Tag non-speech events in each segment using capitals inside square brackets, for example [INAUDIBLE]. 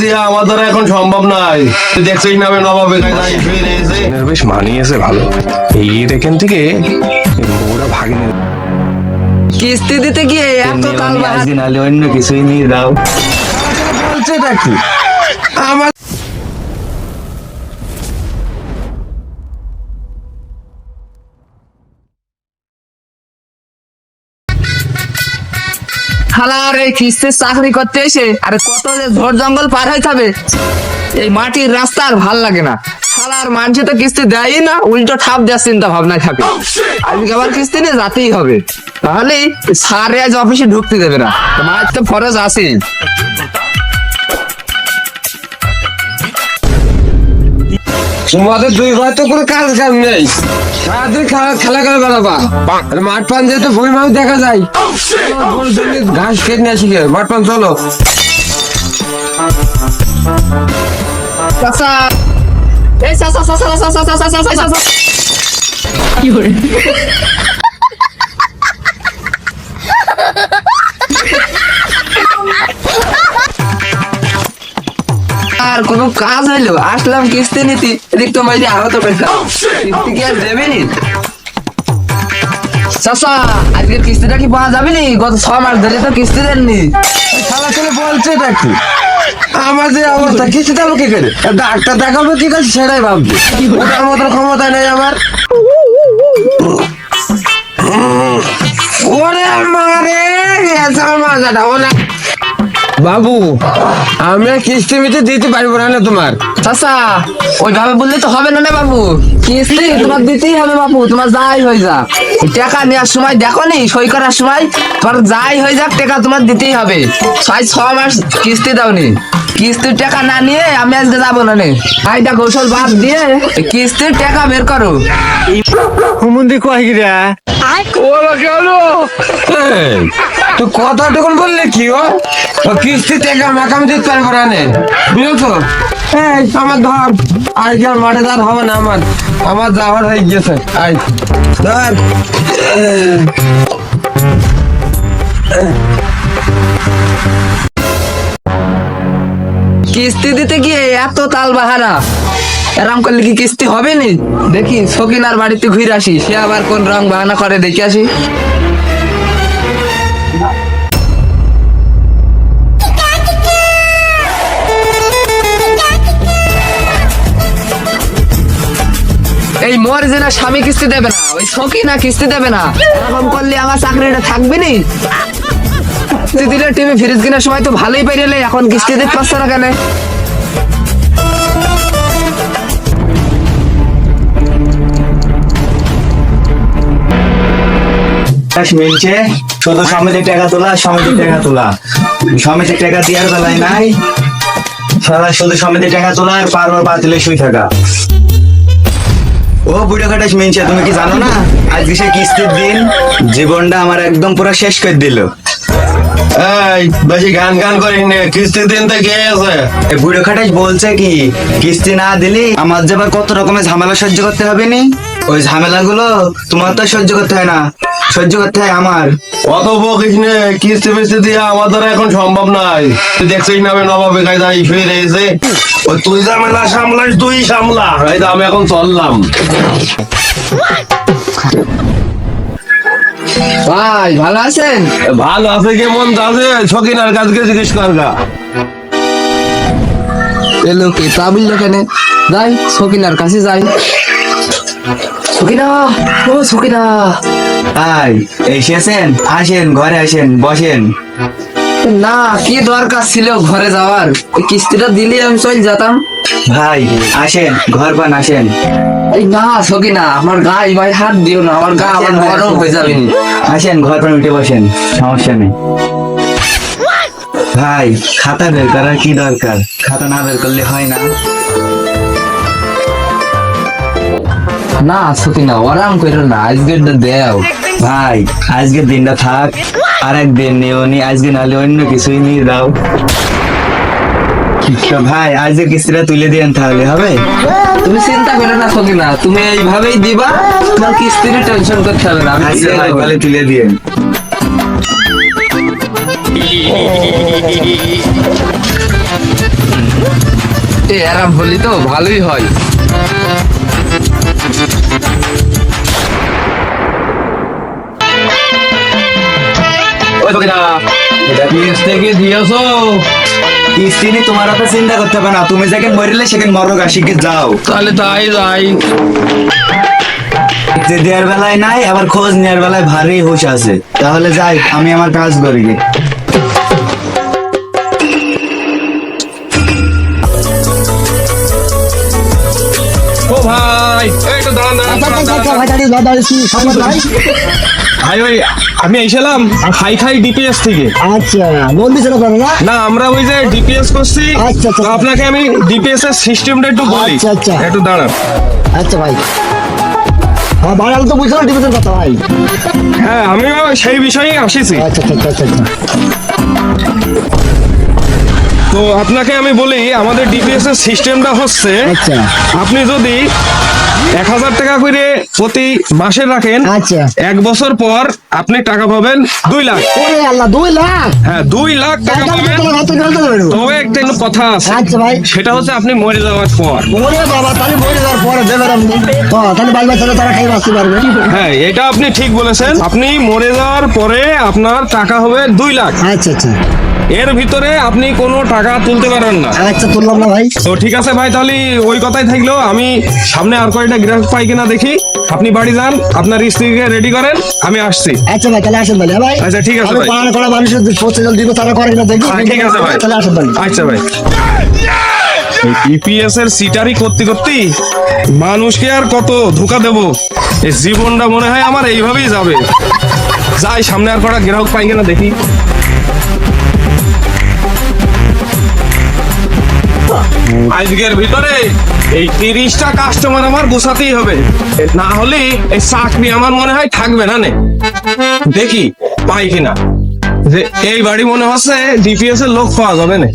দিয়ে আমার দ্বারা এখন সম্ভব নয় তুই দেখছিস না নবাবে বেশ মানিয়েছে ভালো। এই এখান থেকে ওরা ভাগিনে কিস্তি দিতে গিয়ে এত কাল বাহার নালে অন্য কিছুই নিয়ে দাও বলছে নাকি? হালার এই কিস্তির চাকরি করতে এসে আরে কত যে ঝড় জঙ্গল পার হইতে হবে। এই মাটির রাস্তা আর ভালো লাগে না। হালার মানুষে তো কিস্তি দেয়ই না উল্টো ঠাপ দেওয়ার চিন্তা ভাবনায় থাকে। আজকে আবার কিস্তি নিয়ে যাতেই হবে। তাহলে সারে আজ অফিসে ঢুকতে দেবে না। মায়ের তো ফরজ আছে তোমাদের দুই ভাই তো কোনো কাজ কাম নেই। সারাদিন খেলা খেলা করে বেড়াবা। আর মাঠ পান যেতে ভূমি মানুষ দেখা যায়। ঘাস কেটে নিয়ে আসি মাঠ পান চলো। চাচা। এই চাচা চাচা চাচা চাচা চাচা চাচা চাচা। কি করে আর কোনো কাজ হইল? আসলাম কিস্তি নিতি। এদিক তো মাইরে আহত পেতাম কিস্তি কি আর দেবে নি? চাচা আজকে কিস্তিটা কি পাওয়া যাবে নি? গত ছ মাস ধরে তো কিস্তি দেননি। খেলা খেলে বলছে নাকি আমার যে অবস্থা কিছু দেবো কি করে? ডাক্তার দেখাবো কি করে সেটাই ভাবছি। ওটার ক্ষমতা নেই আমার। [LAUGHS] ওরে মারে ওলা বাবু, আমি আর কিস্তি মিটে দিতে পারব না না তোমার। চাচা, ওইভাবে বললে তো হবে না না বাবু। কিস্তি তোমার দিতেই হবে বাবু, তোমার যাই হয়ে যাক। টাকা নেওয়ার সময় দেখো নি, সই করার সময় তোমার যাই হয়ে যাক, টাকা তোমার দিতেই হবে। ছয়, ছ মাস কিস্তি দাওনি কিস্তির টাকা না নিয়ে আমি আজকে যাব না নে। আইটা কৌশল বাদ দিয়ে কিস্তির টাকা বের করো। হুমুন্দি কয় গিরা ওলা কেন তুই কথাটুকুন বললে কি ও? কিস্তি টাকা মাকাম দিতে পারব না নে। বুঝছ? এই আমার ধর আজকে আর মাঠে দাঁড় হবে না আমার। আমার যাওয়ার হয়ে গেছে আই ধর। কিস্তি দিতে গিয়ে এত তাল বাহারা এরম করলে কি কিস্তি হবে নি দেখি, সকিনার বাড়িতে ঘুরে আসি, সে আবার কোন রং বাহানা করে দেখে আসি। এই না স্বামী কিস্তি দেবে না, ওই সকিনা কিস্তি দেবে না। এরকম করলে আমার চাকরিটা থাকবে নি? কেনার সময় তো ভালোই এখন কিস্তি মিলছে শুধু সমিতির টাকা তোলা সমিতির টাকা তোলা। সমিতির টাকা দেওয়ার বেলায় নাই। সারা শুধু সমিতির টাকা তোলা আর বারবার বাতিলে শুই থাকা। ও, বুড়ো খাটাস মিনছে, তুমি কি জানো না? আজকে সে কিস্তির দিন, জীবনটা আমার একদম পুরো শেষ করে দিল। এই বেশি গান গান করিস নে কিস্তি দিন তো কে আছে। এই বুড়ো খাটাস বলছে কি কিস্তি না দিলে আমার যে আবার কত রকমের ঝামেলা সহ্য করতে হবে নি? ওই ঝামেলাগুলো তোমার তো সহ্য করতে হয় না সহ্য করতে হয় আমার। অত বকিস নে কিস্তি ফিস্তি দিয়ে আমার দ্বারা এখন সম্ভব নাই। তুই দেখছিস না আমি নবাবে কায়দায় শুয়ে রয়েছে ওই তুই ঝামেলা সামলাস তুই সামলা। এই তো আমি এখন চললাম। ভাই ভালো আছেন? ভালো আছে কেমন আছে সকিনার কাছকে জিজ্ঞেস কর গা। এলো কে? তা বলল কেন যাই সকিনার কাছে যাই। সকিনা ও সকিনা। এসেছেন আসেন ঘরে আসেন বসেন। না কি দরকার ছিল ঘরে যাওয়ার? কিস্তিটা দিলে আমি চল যেতাম। ভাই আসেন ঘর পান আসেন। না আমার গায়ে ভাই হাত দিও না আমার গা আবার গরম হয়ে যাবে। আসেন ঘর পান উঠে বসেন সমস্যা নেই। ভাই খাতা বের করার কি দরকার? খাতা না বের করলে হয় না। না সকিনা ওরাম করো না আজকে দেও। ভাই আজকের দিনটা থাক আর একদিন নিওনি আজকে নাহলে অন্য কিছুই নিয়ে দাও ভাই আজকে কিস্তিটা তুলে দিয়েন তাহলে হবে? তুমি চিন্তা করো না সকিনা তুমি এইভাবেই দিবা তোমার কিস্তির টেনশন করতে হবে না ভাই দেবো। তাহলে তুলে দিয়েন। এ আরাম হলি তো ভালোই হয়। ওই তোকে না বিদেশ থেকে দিয়েছ? নিয়ে তোমার অত চিন্তা করতে হবে না। তুমি যেখানে মরিলে সেখানে মরো গাছিকে যাও। তাহলে তাই যাই যে দেওয়ার বেলায় নাই আবার খোঁজ নেওয়ার বেলায় ভারী হুশ আছে। তাহলে যাই আমি আমার কাজ করি। গে। ও ভাই এই তো দাঁড়ান দাঁড়ান, দাঁড়ান, দাঁড়ান। ভাই আমি এসেলাম খাই খাই ডিপিএস থেকে। আচ্ছা লোন দিচ্ছে না না আমরা ওই যে ডিপিএস করছি। আচ্ছা, আচ্ছা। তো আপনাকে আমি ডিপিএস এর সিস্টেমটা একটু বলি। আচ্ছা, আচ্ছা। একটু দাঁড়ান। আচ্ছা ভাই। হ্যাঁ বাড়াল তো বুঝলাম ডিভিশন কথা ভাই। হ্যাঁ আমিও সেই বিষয়েই আসিছি। আচ্ছা আচ্ছা আচ্ছা আচ্ছা। তো আপনাকে আমি বলি আমাদের ডিপিএস এর সিস্টেমটা হচ্ছে আচ্ছা। আপনি যদি এক হাজার টাকা করে প্রতি মাসে রাখেন। আচ্ছা। এক বছর পর আপনি টাকা পাবেন দুই লাখ। ওরে আল্লাহ দুই লাখ? হ্যাঁ দুই লাখ টাকা পাবেন। তবে একটা কথা আছে। আচ্ছা ভাই। সেটা হচ্ছে আপনি মরে যাওয়ার পর। ওরে বাবা তাহলে মরে যাওয়ার পরে দেবে রামনি হ্যাঁ তাহলে বাল বাচ্চারা তারা খাই বাঁচতে পারবে। হ্যাঁ এটা আপনি ঠিক বলেছেন। আপনি মরে যাওয়ার পরে আপনার টাকা হবে দুই লাখ। আচ্ছা আচ্ছা। এর ভিতরে আপনি কোনো টাকা তুলতে পারবেন না। আচ্ছা তুললাম না ভাই। তো ঠিক আছে ভাই তাহলে ওই কথাই থাকল। আমি সামনে আর কয়টা গ্রাহক পাই কিনা দেখি। আপনি বাড়ি যান আপনার স্ত্রীকে রেডি করেন আমি আসছি। আচ্ছা ভাই তাহলে আসেন হ্যাঁ ভাই। আচ্ছা, ঠিক আছে আমি ভাই। পাড়ার করা মানুষের জল দিব তারা করে কিনা দেখি। হ্যাঁ, ঠিক আছে ভাই। তাহলে আসেন তাহলে। আচ্ছা ভাই। ইপিএস এর সিটারি করতে করতে মানুষকে আর কত ধোকা দেব? এই জীবনটা মনে হয় আমার এইভাবেই যাবে। যাই সামনে আর কটা গ্রাহক পাই কিনা দেখি। আজকের ভিতরে এই তিরিশটা কাস্টমার আমার গুছাতেই হবে। না হলে এই চাকরি আমার মনে হয় থাকবে না নে। দেখি পাই কিনা। যে এই বাড়ি মনে হচ্ছে ডিপিএস এর লোক পাওয়া যাবে না।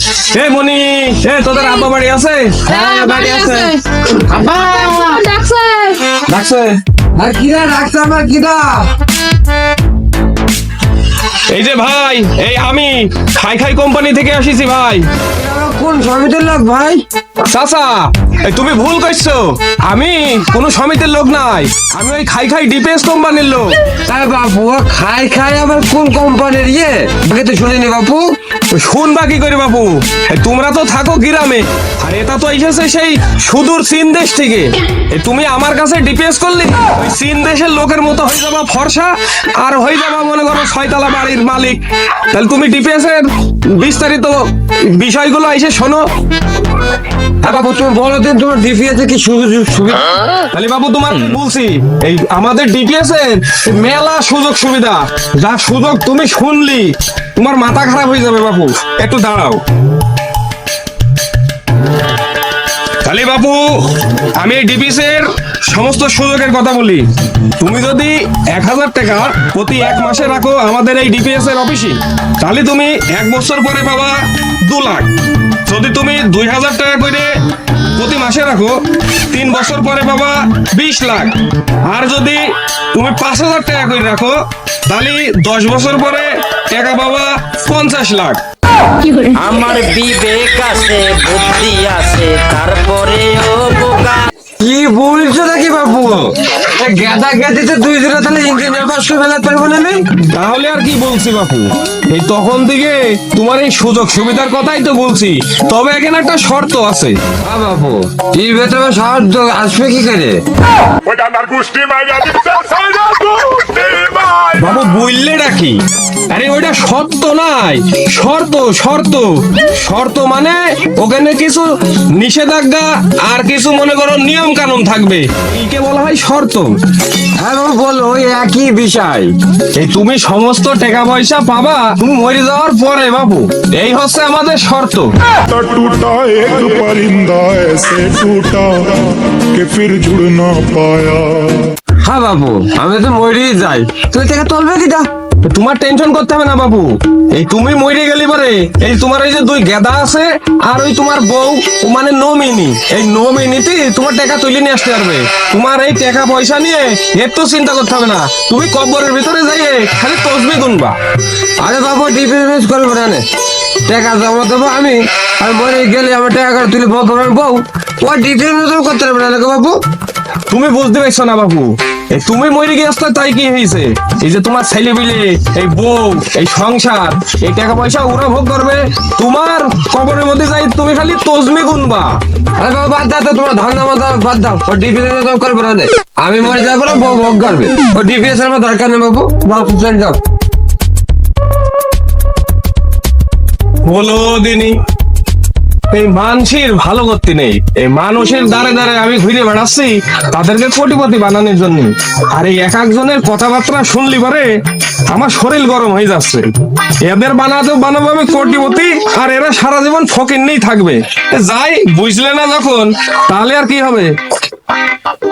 এই মনি এ তোদের আব্বা বাড়ি আছে? হ্যাঁ, বাড়ি আছে। ডাকছে। ডাকছে। আর কিরা রাখছে আমার কিরা? এই যে ভাই এই আমি খাই খাই কোম্পানি থেকে আসিছি ভাই। কোন সমিতির লোক ভাই? চাচা এই তুমি ভুল করছ। আমি কোন সমিতির লোক নাই। আমি ওই খাই খাই ডিপিএস কোম্পানির লোক। তাই বাপু খাই খাই আবার কোন কোম্পানির ইয়ে? আগে তো শুনিনি বাপু। শুনবা কি করে বাবু তোমরা তো থাকো গ্রামে। আর এটা তো এসেছে সেই সুদূর চীন দেশ থেকে। তুমি আমার কাছে ডিপিএস করলে, ওই চীন দেশের লোকের মতো হয়ে যাবা ফর্সা, আর হয়ে যাবা মনে করো ছয়তলা বাড়ির মালিক। তাহলে তুমি ডিপিএস এর বিস্তারিত বিষয়গুলো এসে শোনো। আর তোর তুমি বলো দিন, তোমার ডিপিএস কি সুযোগ সুবিধা? তাহলে বাবু, তোমার বলছি? এই আমাদের ডিপিএস এর মেলা সুযোগ সুবিধা। যা সুযোগ তুমি শুনলি, তোমার মাথা খারাপ হয়ে যাবে বাবু। একটু দাঁড়াও। তাহলে বাবু আমি এর সমস্ত সুযোগের কথা বলি। তুমি যদি এক হাজার টাকা প্রতি এক মাসে রাখো আমাদের এই ডিপিএস এর অফিসে, তাহলে তুমি এক বছর পরে পাবা দু লাখ। যদি তুমি দুই হাজার টাকা করে প্রতি মাসে রাখো, তিন বছর পরে পাবা বিশ লাখ। আর যদি তুমি পাঁচ হাজার টাকা করে রাখো, তাহলে দশ বছর পরে টাকা পাবা পঞ্চাশ লাখ। আমার বিবেক আছে বুদ্ধি আছে তারপরেও বোকা। কি বলছো নাকি এ গেদা গেদিতে দুই দিনে তাহলে ইঞ্জিনিয়ার পাস করে ফেলাতে পারব না আমি তাহলে আর কি বলছি বাপু এই তখন থেকে তোমার এই সুযোগ সুবিধার কথাই তো বলছি। তবে এখানে একটা শর্ত আছে। হ্যাঁ বাপু এই ভেতরে সাহায্য আসবে কি করে? বাবু বললে কি আরে ওইটা শর্ত নাই। শর্ত শর্ত। শর্ত মানে ওখানে কিছু নিষেধাজ্ঞা আর কিছু মনে করো নিয়ম কানুন থাকবে। এইকে বলা হয় শর্ত। হ্যাঁ বলো একই বিষয়। এই তুমি সমস্ত টাকা পয়সা পাবা তুমি মরে যাওয়ার পরে বাবু। এই হচ্ছে আমাদের শর্ত। টুটা এক পরিন্দা টুটা কে ফির জুড় না পায়া। হ্যাঁ বাবু আমি তো মরেই যাই। তুই থেকে তুলবে কিটা তোমার টেনশন করতে হবে না বাবু। এই তুমি মরে গেলি পরে এই তোমার এই যে দুই গেদা আছে আর ওই তোমার বউ মানে নমিনি। এই নমিনিতে তোমার টাকা তুলে নিয়ে আসতে পারবে। তোমার এই টাকা পয়সা নিয়ে একটু চিন্তা করতে হবে না। তুমি কব্বরের ভিতরে যাইয়ে খালি তসবি গুনবা। আরে বাবু ডিফেন্স করব না। টাকা জমা দেবো আমি আর মরে গেলে আমার টাকা করে তুলে বউ বউ। ও মতন করতে পারবে না বাবু। তুমি বুঝতে পারছ না বাবু। তুমি মরে গিয়েছ তাই কি হয়েছে এই যে তোমার ছেলে মিলে এই বউ, এই সংসার, এই টাকা পয়সা ওরা ভোগ করবে। তোমার কবরের মধ্যে যাই তুমি খালি তজমি গুনবা। আরে বাবা, বাদ দাও তোমার ধান্দা মাথা বাদ দাও। ও ডিপিএস এর করবে না আমি মরে যাব না বউ ভোগ করবে। ও ডিপিএস এর দরকার নেই বাবু। বাবু চলে যাও। বলো দিনি। এই মানসির ভালো করতে নেই। এই মানুষের দ্বারে দ্বারে আমি ঘুরে বেড়াচ্ছি, তাদেরকে কোটিপতি বানানোর জন্য। আর এই এক একজনের কথাবার্তা শুনলি পরে আমার শরীর গরম হয়ে যাচ্ছে। এদের বানাতে বানাবো আমি কোটিপতি, আর এরা সারা জীবন ফকির নেই থাকবে। যাই, বুঝলে না যখন, তাহলে আর কি হবে?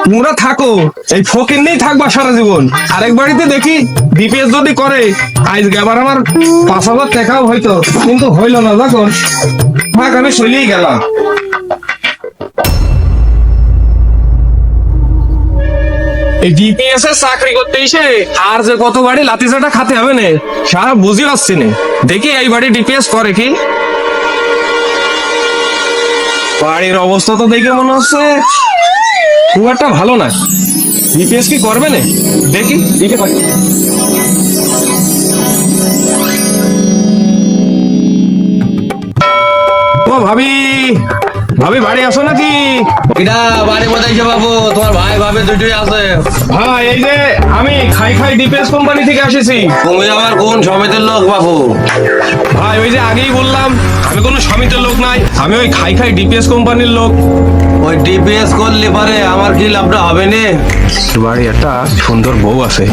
তোমরা থাকো, এই ফকির নেই থাকবা সারা জীবন। আরেক বাড়িতে দেখি ডিপিএস যদি করে আজ আবার আমার পাঁচ হাজার টাকাও হইতো, কিন্তু হইল না যখন আমি চলেই গেলাম। ডিপিএস এর চাকরি করতে এসে আর যে কত বাড়ি লাতিচাটা খাতে হবে না, সারা বুঝি পাচ্ছি না। দেখি এই বাড়ি ডিপিএস করে কি? বাড়ির অবস্থা তো দেখে মনে হচ্ছে খুব একটা ভালো না। ডিপিএস কি করবে না? দেখি পাই। ও ভাবি ভাবি বাড়ি আসো নাকি? এটা বাড়ির মধ্যে বাবু? তোমার ভাই ভাবে দুটোই আছে। ভাই এই যে আমি খাই খাই ডিপিএস কোম্পানি থেকে এসেছি তুমি আমার কোন সমিতির লোক বাবু? ভাই ওই যে আগেই বললাম আমি কোনো সমিতির লোক নাই আমি ওই খাই খাই ডিপিএস কোম্পানির লোক। ওই ডিপিএস করলে পারে আমার কি লাভটা হবে না? বাড়ি একটা সুন্দর বউ আছে।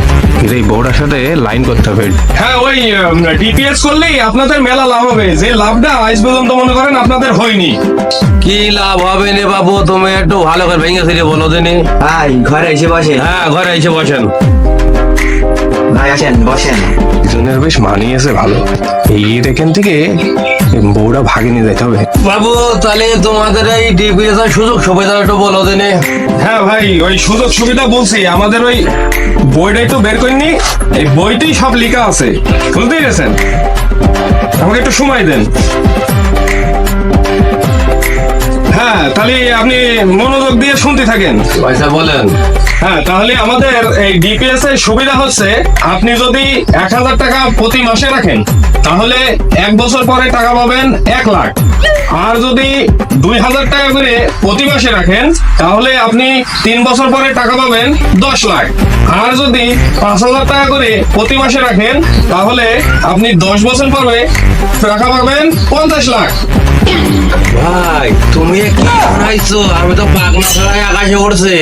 এই বউটার সাথে লাইন করতে হবে। হ্যাঁ ওই ডিপিএস করলেই আপনাদের মেলা লাভ হবে। যে লাভটা আজ পর্যন্ত মনে করেন আপনাদের হয়নি। কি লাভ হবে না বাবু? তুমি একটু ভালো করে ভেঙে ফিরে বলো দিনি। ভাই ঘরে এসে বসে। হ্যাঁ ঘরে এসে বসেন। ভাই আসেন বসেন। দুজনের বেশ মানিয়েছে ভালো। এই এখান থেকে বউটা ভাগে নিয়ে যেতে হবে। বাবু তাহলে তোমাদের এই ডিপিএস এর সুযোগ সুবিধা একটু বলো দিনি। হ্যাঁ ভাই ওই সুযোগ সুবিধা বলছি। আমাদের ওই বইটা একটু বের করিনি। এই বইতেই সব লেখা আছে। বুঝতে পেরেছেন? আমাকে একটু সময় দেন। হ্যাঁ তাহলে আপনি মনোযোগ দিয়ে শুনতে থাকেন। পয়সা বলেন। হ্যাঁ তাহলে আমাদের এই ডিপিএস এর সুবিধা হচ্ছে আপনি যদি এক হাজার টাকা প্রতি মাসে রাখেন তাহলে এক বছর পরে টাকা পাবেন এক লাখ। আর যদি দুই হাজার টাকা করে প্রতি মাসে রাখেন তাহলে আপনি তিন বছর পরে টাকা পাবেন দশ লাখ। আর যদি পাঁচ হাজার টাকা করে প্রতি মাসে রাখেন তাহলে আপনি দশ বছর পরে টাকা পাবেন পঞ্চাশ লাখ। ভাই, তুমি কি বানাইছো? আমি তো পাগলা ছাড়াই আকাশে উড়ছে।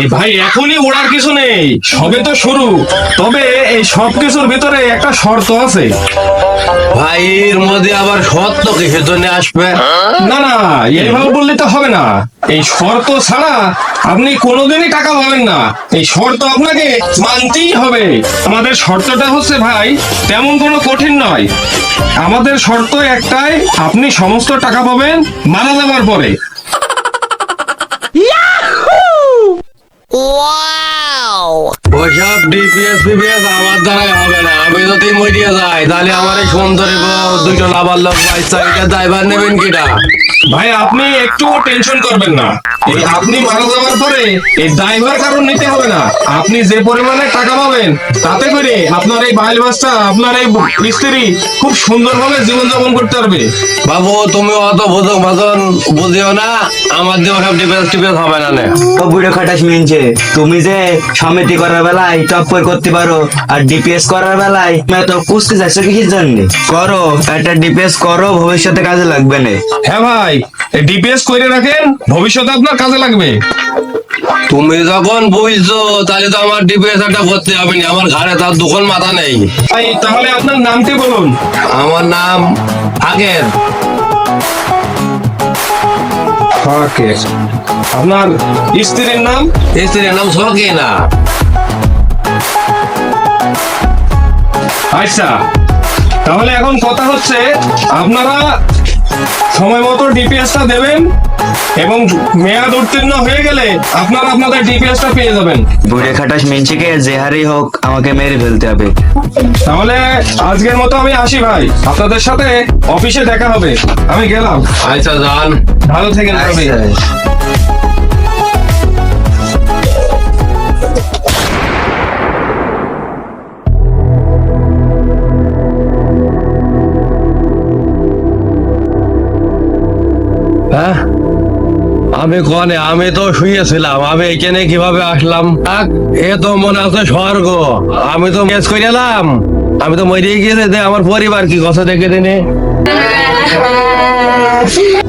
এই ভাই, এখনই ওড়ার কিছু নেই। সবে তো শুরু। তবে এই সব কিছুর ভিতরে একটা শর্ত আছে। ভাই এর মধ্যে আবার সত্য কিসের জন্য আসবে? না না এইভাবে বললে তো হবে না। এই শর্ত ছাড়া আপনি কোনোদিনই টাকা পাবেন না। এই শর্ত আপনাকে মানতেই হবে। আমাদের শর্তটা হচ্ছে ভাই তেমন কোনো কঠিন নয়। আমাদের শর্ত একটাই আপনি সমস্ত টাকা পাবেন মারা যাবার পরে। ওইসব ডিপিএস পিপিএস আমার দ্বারাই হবে না। আমি যদি মরিয়ে যাই, তাহলে আমার এই সুন্দরী বউ দুটো লাভার লোক, বাইশ এটা ড্রাইভার নেবেন কিটা ভাই, আপনি একটু টেনশন করবেন না। এই আপনি মারা যাওয়ার পরে এই ড্রাইভার কারণ নিতে হবে না। আপনি যে পরিমাণে টাকা পাবেন তাতে করে আপনার এই বাইল বাসটা আপনার এই স্ত্রী খুব সুন্দরভাবে জীবনযাপন করতে পারবে। বাবু তুমি অত বোঝো ভাজন বুঝিও না আমার দিয়ে ওসব ডিপিএস টিপিএস হবে না নে। ও বুড়ো খাটাস মিনছে তুমি যে সমিতি করার বেলায় টপ করে করতে পারো আর ডিপিএস করার বেলায় এত কুস্তি যাচ্ছ কিসের জন্য? করো একটা ডিপিএস করো ভবিষ্যতে কাজে লাগবে না। হ্যাঁ ভাই ডিপিএস করে রাখেন ভবিষ্যতে আপনার কাজে লাগবে? তুমি যখন বুঝছ তাহলে তো আমার ডিপিএস একটা ভর্তি হবে না। আমার ঘরে তার দোকান মাথা নেই। তাহলে আপনার নামটি বলুন? আমার নাম আগের আপনার স্ত্রীর নাম? স্ত্রীর নাম আচ্ছা তাহলে এখন কথা হচ্ছে আপনারা সময় মতো ডিপিএসটা দেবেন এবং মেয়াদ উত্তীর্ণ হয়ে গেলে আপনারা আপনাদের ডিপিএসটা পেয়ে যাবেন। বুড়ে খাটাস মিনচিকে যে হারেই হোক আমাকে মেরে ফেলতে হবে। তাহলে আজকের মতো আমি আসি ভাই। আপনাদের সাথে অফিসে দেখা হবে। আমি গেলাম। আচ্ছা যান। ভালো থেকেন আমি কনে, আমি তো শুয়েছিলাম, আমি এখানে কীভাবে আসলাম? এ তো মনে আছে স্বর্গ। আমি তো কেস করে এলাম আমি তো মরিয়ে গিয়েছে যে আমার পরিবার কি কথা দেখে দিনে?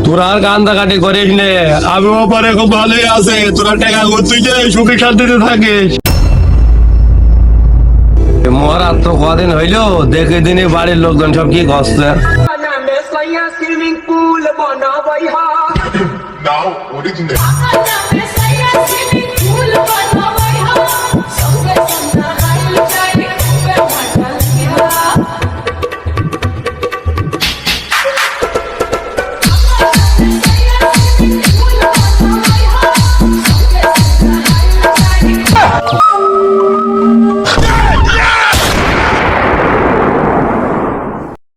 তোরা আর কান্দাকাটি করিস নে। আমি ওপারে খুব ভালোই আছে। তোরা টাকা যে সুখী শান্তিতে থাকিস। মরার তো কদিন হইল, দেখে দিনে বাড়ির লোকজন সব কি করছে? Fucking